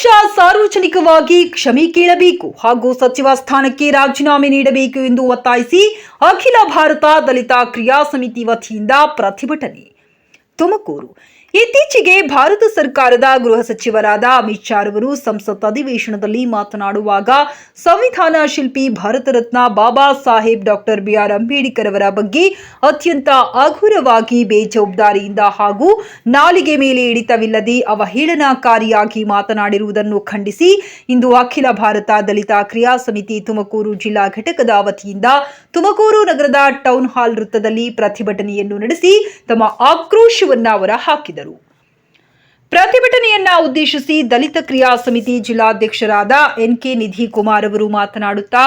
ಶಾ ಸಾರ್ವಜನಿಕವಾಗಿ ಕ್ಷಮೆ ಕೇಳಬೇಕು ಹಾಗೂ ಸಚಿವ ಸ್ಥಾನಕ್ಕೆ ರಾಜೀನಾಮೆ ನೀಡಬೇಕು ಎಂದು ಒತ್ತಾಯಿಸಿ ಅಖಿಲ ಭಾರತ ದಲಿತ ಕ್ರಿಯಾ ಸಮಿತಿ ವತಿಯಿಂದ ಪ್ರತಿಭಟನೆ. ತುಮಕೂರು. ಇತ್ತೀಚೆಗೆ ಭಾರತ ಸರ್ಕಾರದ ಗೃಹ ಸಚಿವರಾದ ಅಮಿತ್ ಶಾ ಅವರು ಸಂಸತ್ ಅಧಿವೇಶನದಲ್ಲಿ ಮಾತನಾಡುವಾಗ ಸಂವಿಧಾನ ಶಿಲ್ಪಿ Bharat Ratna Baba Saheb doctor B R Ambedkar ಅವರ ಬಗ್ಗೆ ಅತ್ಯಂತ ಅಘೋರವಾಗಿ ಬೇಜವಾಬ್ದಾರಿಯಿಂದ ಹಾಗೂ ನಾಲಿಗೆ ಮೇಲೆ ಹಿಡಿತವಿಲ್ಲದೆ ಅವಹೇಳನಕಾರಿಯಾಗಿ ಮಾತನಾಡಿರುವುದನ್ನು ಖಂಡಿಸಿ ಇಂದು ಅಖಿಲ ಭಾರತ ದಲಿತ ಕ್ರಿಯಾ ಸಮಿತಿ ತುಮಕೂರು ಜಿಲ್ಲಾ ಘಟಕದ ವತಿಯಿಂದ ತುಮಕೂರು ನಗರದ ಟೌನ್ ಹಾಲ್ ವೃತ್ತದಲ್ಲಿ ಪ್ರತಿಭಟನೆಯನ್ನು ನಡೆಸಿ ತಮ್ಮ ಆಕ್ರೋಶವನ್ನು ಅವರ ಹಾಕಿದರು ಪ್ರತಿಭಟನೆಯನ್ನ ಉದ್ದೇಶಿಸಿ ದಲಿತ ಕ್ರಿಯಾ ಸಮಿತಿ ಜಿಲ್ಲಾಧ್ಯಕ್ಷರಾದ ಎನ್ ಕೆ ನಿಧಿ ಕುಮಾರ್ ಅವರು ಮಾತನಾಡುತ್ತಾ,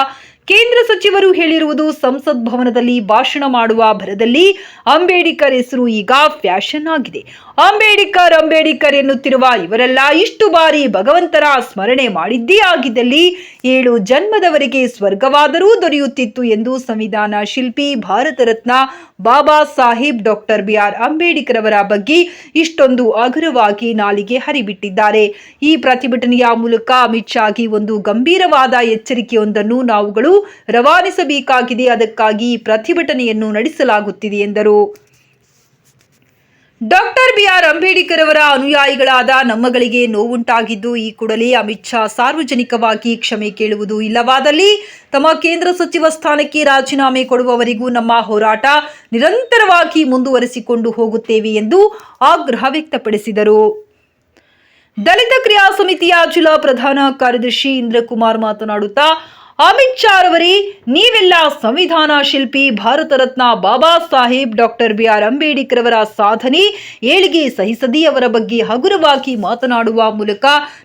ಕೇಂದ್ರ ಸಚಿವರು ಹೇಳಿರುವುದು ಸಂಸತ್ ಭವನದಲ್ಲಿ ಭಾಷಣ ಮಾಡುವ ಭರದಲ್ಲಿ ಅಂಬೇಡ್ಕರ್ ಹೆಸರು ಈಗ ಫ್ಯಾಷನ್ ಆಗಿದೆ. ಅಂಬೇಡ್ಕರ್ ಅಂಬೇಡ್ಕರ್ ಎನ್ನುತ್ತಿರುವ ಇವರೆಲ್ಲ ಇಷ್ಟು ಬಾರಿ ಭಗವಂತರ ಸ್ಮರಣೆ ಮಾಡಿದ್ದೇ ಆಗಿದ್ದಲ್ಲಿ ಏಳು ಜನ್ಮದವರೆಗೆ ಸ್ವರ್ಗವಾದರೂ ದೊರೆಯುತ್ತಿತ್ತು ಎಂದು ಸಂವಿಧಾನ ಶಿಲ್ಪಿ Bharat Ratna Baba Saheb doctor B R Ambedkar ಅವರ ಬಗ್ಗೆ ಇಷ್ಟೊಂದು ಅಗರವಾಗಿ ನಾಲಿಗೆ ಹರಿಬಿಟ್ಟಿದ್ದಾರೆ. ಈ ಪ್ರತಿಭಟನೆಯ ಮೂಲಕ ಅಮಿತ್ ಶಾಗೆ ಒಂದು ಗಂಭೀರವಾದ ಎಚ್ಚರಿಕೆಯೊಂದನ್ನು ನಾವುಗಳು ರವಾನಿಸಬೇಕಾಗಿದೆ. ಅದಕ್ಕಾಗಿ ಪ್ರತಿಭಟನೆಯನ್ನು ನಡೆಸಲಾಗುತ್ತಿದೆ ಎಂದರು. ಡಾಕ್ಟರ್ ಬಿಆರ್ ಅಂಬೇಡ್ಕರ್ ಅವರ ಅನುಯಾಯಿಗಳಾದ ನಮ್ಮಗಳಿಗೆ ನೋವುಂಟಾಗಿದ್ದು ಈ ಕೂಡಲೇ ಅಮಿತ್ ಶಾ ಸಾರ್ವಜನಿಕವಾಗಿ ಕ್ಷಮೆ ಕೇಳುವುದು ಇಲ್ಲವಾದಲ್ಲಿ ತಮ್ಮ ಕೇಂದ್ರ ಸಚಿವ ಸ್ಥಾನಕ್ಕೆ ರಾಜೀನಾಮೆ ಕೊಡುವವರಿಗೂ ನಮ್ಮ ಹೋರಾಟ ನಿರಂತರವಾಗಿ ಮುಂದುವರೆಸಿಕೊಂಡು ಹೋಗುತ್ತೇವೆ ಎಂದು ಆಗ್ರಹ ವ್ಯಕ್ತಪಡಿಸಿದರು. ದಲಿತ ಕ್ರಿಯಾ ಸಮಿತಿಯ ಜಿಲ್ಲಾ ಪ್ರಧಾನ ಕಾರ್ಯದರ್ಶಿ ಇಂದ್ರಕುಮಾರ್ ಮಾತನಾಡುತ್ತಾ ಅಮಿತ್ ಶಾ ರವರೇ, ನೀವೆಲ್ಲ ಸಂವಿಧಾನ ಶಿಲ್ಪಿ Bharat Ratna Baba Saheb doctor B R Ambedkar ಅವರ ಸಾಧನೆ, ಏಳಿಗೆ ಸಹಿಸದಿ ಅವರ ಬಗ್ಗೆ ಹಗುರವಾಗಿ ಮಾತನಾಡುವ ಮೂಲಕ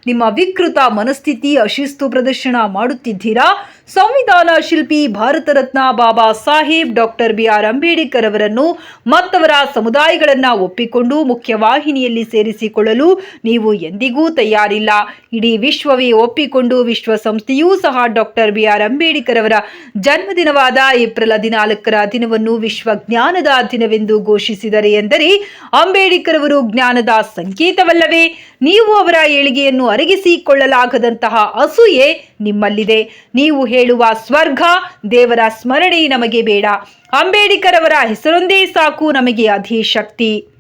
ನಿಮ್ಮ ವಿಕೃತ ಮನಸ್ಥಿತಿ ಅಶಿಸ್ತು ಪ್ರದರ್ಶನ ಮಾಡುತ್ತಿದ್ದೀರಾ? ಸಂವಿಧಾನ ಶಿಲ್ಪಿ Bharat Ratna Baba Saheb doctor B R Ambedkar ಅವರನ್ನು ಮತ್ತವರ ಸಮುದಾಯಗಳನ್ನು ಒಪ್ಪಿಕೊಂಡು ಮುಖ್ಯವಾಹಿನಿಯಲ್ಲಿ ಸೇರಿಸಿಕೊಳ್ಳಲು ನೀವು ಎಂದಿಗೂ ತಯಾರಿಲ್ಲ. ಇಡೀ ವಿಶ್ವವೇ ಒಪ್ಪಿಕೊಂಡು ವಿಶ್ವಸಂಸ್ಥೆಯೂ ಸಹ ಡಾಕ್ಟರ್ ಬಿ ಆರ್ ಅಂಬೇಡ್ಕರ್ ಅವರ ಜನ್ಮದಿನವಾದ ಏಪ್ರಿಲ್ ಹದಿನಾಲ್ಕರ ದಿನವನ್ನು ವಿಶ್ವ ಜ್ಞಾನದ ದಿನವೆಂದು ಘೋಷಿಸಿದರೆ ಎಂದರೆ ಅಂಬೇಡ್ಕರ್ ಅವರು ಜ್ಞಾನದ ಸಂಕೇತವಲ್ಲವೇ? ನೀವು ಅವರ ಏಳಿಗೆಯನ್ನು ಅರಗಿಸಿಕೊಳ್ಳಲಾಗದಂತಹ ಅಸೂಯೆ ನಿಮ್ಮಲ್ಲಿದೆ. ನೀವು ಹೇಳುವ ಸ್ವರ್ಗ ದೇವರ ಸ್ಮರಣೆ ನಮಗೆ ಬೇಡ. ಅಂಬೇಡ್ಕರ್ ಅವರ ಹೆಸರೊಂದೇ ಸಾಕು ನಮಗೆ ಅಧೀಶಕ್ತಿ. ಶಕ್ತಿ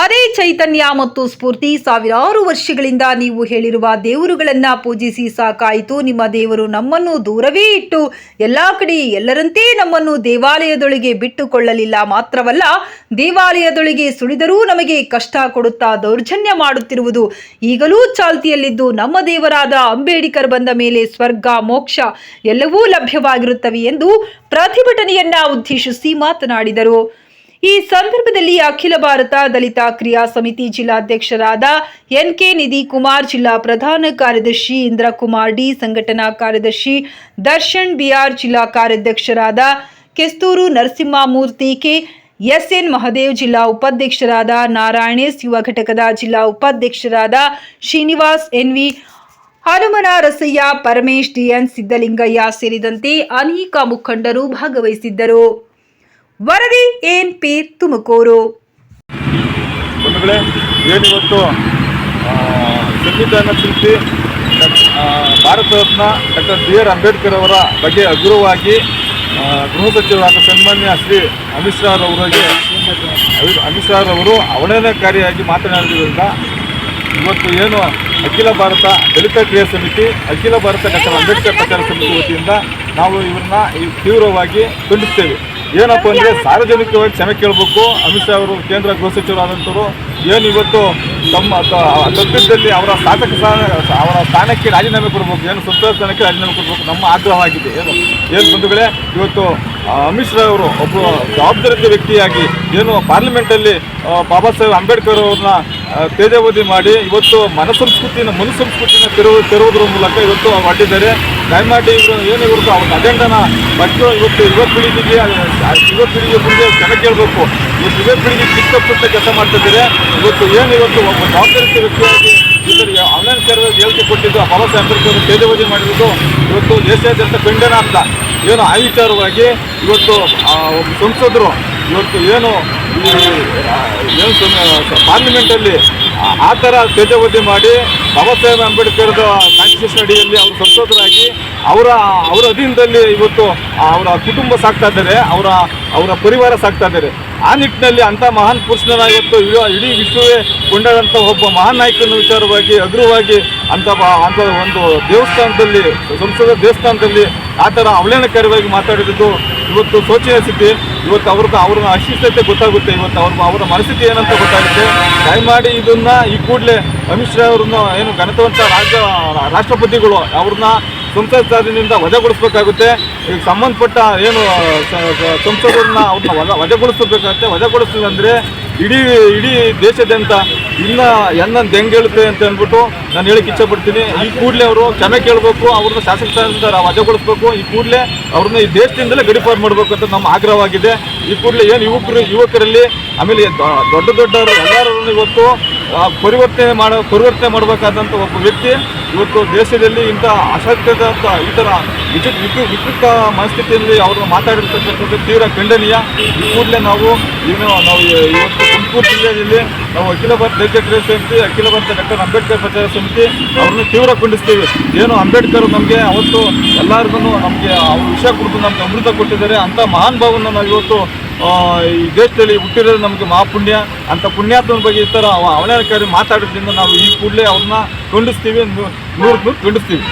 ಅದೇ ಚೈತನ್ಯ ಮತ್ತು ಸ್ಫೂರ್ತಿ ಸಾವಿರಾರು ವರ್ಷಗಳಿಂದ ನೀವು ಹೇಳಿರುವ ದೇವರುಗಳನ್ನು ಪೂಜಿಸಿ ಸಾಕಾಯಿತು. ನಿಮ್ಮ ದೇವರು ನಮ್ಮನ್ನು ದೂರವೇ ಇಟ್ಟು ಎಲ್ಲ ಕಡೆ ಎಲ್ಲರಂತೆ ನಮ್ಮನ್ನು ದೇವಾಲಯದೊಳಗೆ ಬಿಟ್ಟುಕೊಳ್ಳಲಿಲ್ಲ. ಮಾತ್ರವಲ್ಲ, ದೇವಾಲಯದೊಳಗೆ ಸುಳಿದರೂ ನಮಗೆ ಕಷ್ಟ ಕೊಡುತ್ತಾ ದೌರ್ಜನ್ಯ ಮಾಡುತ್ತಿರುವುದು ಈಗಲೂ ಚಾಲ್ತಿಯಲ್ಲಿದ್ದು, ನಮ್ಮ ದೇವರಾದ ಅಂಬೇಡ್ಕರ್ ಬಂದ ಮೇಲೆ ಸ್ವರ್ಗ, ಮೋಕ್ಷ ಎಲ್ಲವೂ ಲಭ್ಯವಾಗಿರುತ್ತವೆ ಎಂದು ಪ್ರತಿಭಟನೆಯನ್ನ ಉದ್ದೇಶಿಸಿ ಮಾತನಾಡಿದರು. ಈ ಸಂದರ್ಭದಲ್ಲಿ ಅಖಿಲ ಭಾರತ ದಲಿತ ಕ್ರಿಯಾ ಸಮಿತಿ ಜಿಲ್ಲಾಧ್ಯಕ್ಷರಾದ ಎನ್ ಕೆ ನಿಧಿ ಕುಮಾರ್ ಜಿಲ್ಲಾ ಪ್ರಧಾನ ಕಾರ್ಯದರ್ಶಿ ಇಂದ್ರಕುಮಾರ್, ಡಿ ಸಂಘಟನಾ ಕಾರ್ಯದರ್ಶಿ ದರ್ಶನ್, ಬಿಆರ್ ಜಿಲ್ಲಾ ಕಾರ್ಯಾಧ್ಯಕ್ಷರಾದ Kesthur Narasimhamurthy, K S N Mahadev, ಜಿಲ್ಲಾ ಉಪಾಧ್ಯಕ್ಷರಾದ ನಾರಾಯಣೇಶ್, ಯುವ ಘಟಕದ ಜಿಲ್ಲಾ ಉಪಾಧ್ಯಕ್ಷರಾದ ಶ್ರೀನಿವಾಸ್ ಎನ್ವಿ ಹನುಮನ ರಸಯ್ಯ ಪರಮೇಶ್ ಡಿಎನ್ ಸಿದ್ದಲಿಂಗಯ್ಯ ಸೇರಿದಂತೆ ಅನೇಕ ಮುಖಂಡರು ಭಾಗವಹಿಸಿದ್ದರು. ವರದಿ ಏನ್ ಪಿ ತುಮಕೂರು. ಸಂವಿಧಾನ ಶಿಲ್ಪಿ Bharat Ratna doctor B R Ambedkar ಅವರ ಬಗ್ಗೆ ಹಗುರವಾಗಿ ಗೃಹ ಸಚಿವರಾದ ಸನ್ಮಾನ್ಯ ಶ್ರೀ ಅಮಿತ್ ಶಾ ಅವರಿಗೆ ಅಮಿತ್ ಶಾ ಅವರು ಅವಹೇಳನಕಾರಿಯಾಗಿ ಮಾತನಾಡಿದ್ರಿಂದ ಇವತ್ತು ಏನು ಅಖಿಲ ಭಾರತ ದಲಿತ ಕ್ರಿಯಾ ಸಮಿತಿ, ಅಖಿಲ ಭಾರತ ಡಾಕ್ಟರ್ ಅಂಬೇಡ್ಕರ್ ಪ್ರಚಾರ ಸಮಿತಿ ವತಿಯಿಂದ ನಾವು ಇವರನ್ನ ಈ ತೀವ್ರವಾಗಿ ಖಂಡಿಸ್ತೇವೆ. ಏನಪ್ಪ ಅಂದರೆ ಸಾರ್ವಜನಿಕವಾಗಿ ಕ್ಷಮೆ ಕೇಳಬೇಕು. ಅಮಿತ್ ಶಾ ಅವರು ಕೇಂದ್ರ ಗೃಹ ಸಚಿವರಾದಂಥವರು ಏನು ಇವತ್ತು ತಮ್ಮ ತಪ್ಪಿದ್ದಲ್ಲಿ ಅವರ ಶಾಸಕ ಅವರ ಸ್ಥಾನಕ್ಕೆ ರಾಜೀನಾಮೆ ಕೊಡಬೇಕು, ಏನು ಸಂಸದ ಸ್ಥಾನಕ್ಕೆ ರಾಜೀನಾಮೆ ಕೊಡಬೇಕು ನಮ್ಮ ಆಗ್ರಹವಾಗಿದೆ. ಏನು? ಏನು ಬಂಧುಗಳೇ, ಇವತ್ತು ಅಮಿತ್ ಶಾ ಅವರು ಒಬ್ಬ ಜವಾಬ್ದಾರಿತ ವ್ಯಕ್ತಿಯಾಗಿ ಏನು ಪಾರ್ಲಿಮೆಂಟಲ್ಲಿ ಬಾಬಾ ಸಾಹೇಬ್ ಅಂಬೇಡ್ಕರ್ ಅವ್ರನ್ನ ತೇಜಾವಧಿ ಮಾಡಿ ಇವತ್ತು ಮನ ಸಂಸ್ಕೃತಿನ ಮನು ಸಂಸ್ಕೃತಿನ ತೆರವು, ತೆರುವುದರ ಮೂಲಕ ಇವತ್ತು ಮಾಡಿದ್ದಾರೆ. ದಯಮಾಡಿ ಇವರು ಏನು ಇವತ್ತು ಅವ್ರ ಅಜೆಂಡನ ಮತ್ತು ಇವತ್ತು ಯುವ ಪೀಳಿಗೆಗೆ ಯುವ ಪೀಳಿಗೆ ಮುಂದೆ ಜನ ಕೇಳಬೇಕು. ಇವತ್ತು ಯುವ ಪೀಳಿಗೆ ಚಿಕ್ಕ ಕೆಲಸ ಮಾಡ್ತಿದ್ದಾರೆ ಇವತ್ತು ಏನು ಇವತ್ತು ಒಬ್ಬ ಜವಾಬ್ದಾರಿತ ವ್ಯಕ್ತಿಯಾಗಿ ಇವರಿಗೆ ಆನ್ಲೈನ್ ಸೇವೆ ಹೇಳಿಕೆ ಕೊಟ್ಟಿದ್ದು, ಆ ಅಂಬೇಡ್ಕರ್ ಅವರು ತೇಜಾವಧಿ ಮಾಡಿರೋದು ಇವತ್ತು ದೇಶಾದ್ಯಂತ ಖಂಡನಾರ್ಥ ಏನು ಆ ವಿಚಾರವಾಗಿ ಇವತ್ತು ಒಬ್ಬ ಸಂಸದರು ಇವತ್ತು ಏನು ಏನು ಪಾರ್ಲಿಮೆಂಟಲ್ಲಿ ಆ- ಥರ ತೇಜವಧೆ ಮಾಡಿ ಬಾಬಾ ಸಾಹೇಬ್ ಅಂಬೇಡ್ಕರ್ ಕಾನ್ಸ್ಟಿಟ್ಯೂಷನ್ ಅಡಿಯಲ್ಲಿ ಅವರು ಸಂಸದರಾಗಿ ಅವರ ಅವರ ಅಧೀನದಲ್ಲಿ ಇವತ್ತು ಅವರ ಕುಟುಂಬ ಸಾಕ್ತಾ ಇದ್ದಾರೆ, ಅವರ ಅವರ ಪರಿವಾರ ಸಾಕ್ತಾ ಇದ್ದಾರೆ. ಆ ನಿಟ್ಟಿನಲ್ಲಿ ಅಂಥ ಮಹಾನ್ ಪುರುಷನಾಗಿತ್ತು ಇಡೀ- ವಿಶ್ವವೇ ಕೊಂಡಾಡಂಥ ಒಬ್ಬ ಮಹಾನ್ ನಾಯಕನ ವಿಚಾರವಾಗಿ, ಅಗ್ರವಾಗಿ ಅಂಥ ಅಂತ ಒಂದು ದೇವಸ್ಥಾನದಲ್ಲಿ, ಸಂಸದ ದೇವಸ್ಥಾನದಲ್ಲಿ ಆ ಥರ ಅವಹೇಳನಕಾರಿಯಾಗಿ ಮಾತಾಡಿದ್ದು ಇವತ್ತು ಶೋಚನೀಯ ಸ್ಥಿತಿ. ಇವತ್ತು ಅವ್ರದ್ದು ಅವ್ರ ಅಶಿಷ್ಟತೆ ಗೊತ್ತಾಗುತ್ತೆ. ಇವತ್ತು ಅವ್ರ ಅವರ ಮನಸ್ಥಿತಿ ಏನಂತ ಗೊತ್ತಾಗುತ್ತೆ. ದಯಮಾಡಿ ಇದನ್ನ ಈ ಕೂಡಲೇ ಅಮಿತ್ ಶಾ ಅವ್ರನ್ನ ಏನು ಗಣತವಂತ ರಾಜ್ಯ, ರಾಷ್ಟ್ರಪತಿಗಳು ಅವ್ರನ್ನ ಸಂಸತ್ತಿನಿಂದ ವಜಾಗೊಳಿಸ್ಬೇಕಾಗುತ್ತೆ. ಈಗ ಸಂಬಂಧಪಟ್ಟ ಏನು ಸಂಸದರನ್ನ ಅವ್ರನ್ನ ವಜ, ವಜಾಗೊಳಿಸಬೇಕಾಗುತ್ತೆ. ವಜಾಗೊಳಿಸಿಲ್ಲ ಅಂದ್ರೆ ಇಡೀ ಇಡೀ ದೇಶದಂತ ಇನ್ನ ಎನ್ನಂತ ಹೆಂಗೆ ಹೇಳುತ್ತೆ ಅಂತ ಅಂದ್ಬಿಟ್ಟು ನಾನು ಹೇಳಕ್ ಇಚ್ಛೆ ಪಡ್ತೀನಿ ಈ ಕೂಡಲೇ ಅವರು ಕ್ಷಮೆ ಕೇಳಬೇಕು, ಅವ್ರನ್ನ ಶಾಸಕ ಸ್ಥಾನದಿಂದ ವಜಾಗೊಳಿಸ್ಬೇಕು, ಈ ಕೂಡಲೇ ಅವ್ರನ್ನ ಈ ದೇಶದಿಂದಲೇ ಗಡಿಪಾರು ಮಾಡಬೇಕು ಅಂತ ನಮ್ಮ ಆಗ್ರಹವಾಗಿದೆ. ಈ ಕೂಡಲೇ ಏನು ಯುವಕರು, ಯುವಕರಲ್ಲಿ ಆಮೇಲೆ ದೊಡ್ಡ ದೊಡ್ಡವರು ಎಲ್ಲರೂ ಇವತ್ತು ಪರಿವರ್ತನೆ ಮಾಡ ಪರಿವರ್ತನೆ ಮಾಡಬೇಕಾದಂಥ ಒಬ್ಬ ವ್ಯಕ್ತಿ ಇವತ್ತು ದೇಶದಲ್ಲಿ ಇಂಥ ಅಸತ್ಯದ ಈ ಥರ ವಿಚಿತ್ ವಿಕೃ ವಿಕೃತ ಮನಸ್ಥಿತಿಯಲ್ಲಿ ಅವ್ರನ್ನ ಮಾತಾಡಿರ್ತಕ್ಕಂಥದ್ದು ತೀವ್ರ ಖಂಡನೀಯ. ಈ ಕೂಡಲೇ ನಾವು ಏನು ನಾವು ಇವತ್ತು ತುಮಕೂರು ಜಿಲ್ಲೆಯಲ್ಲಿ ನಾವು ಅಖಿಲ ಭಾರತ ದೈತ್ಯ ಸಮಿತಿ, ಅಖಿಲ ಭಾರತ ಡಾಕ್ಟರ್ ಅಂಬೇಡ್ಕರ್ ಪ್ರಚಾರ ಸಮಿತಿ ಅವ್ರನ್ನ ತೀವ್ರ ಖಂಡಿಸ್ತೀವಿ. ಏನು ಅಂಬೇಡ್ಕರ್ ನಮಗೆ ಅವತ್ತು ಎಲ್ಲರಿಗೂ ನಮಗೆ ಅವ್ರ ವಿಷಯ ಕುರಿತು ನಮಗೆ ಅಮೃತ ಕೊಟ್ಟಿದ್ದಾರೆ. ಅಂಥ ಮಹಾನ್ ಭಾವನ ನಾವು ಇವತ್ತು ಈ ದೇಶದಲ್ಲಿ ಹುಟ್ಟಿರೋದು ನಮಗೆ ಮಹಾಪುಣ್ಯ. ಅಂತ ಪುಣ್ಯಾತ್ಮನ ಬಗ್ಗೆ ಈ ಥರ ಅವಹೇಳನಕಾರಿ ಮಾತಾಡೋದ್ರಿಂದ ನಾವು ಈ ಕೂಡಲೇ ಅವ್ರನ್ನ ಖಂಡಿಸ್ತೀವಿ ನೂರು ನೂರು ಖಂಡಿಸ್ತೀವಿ.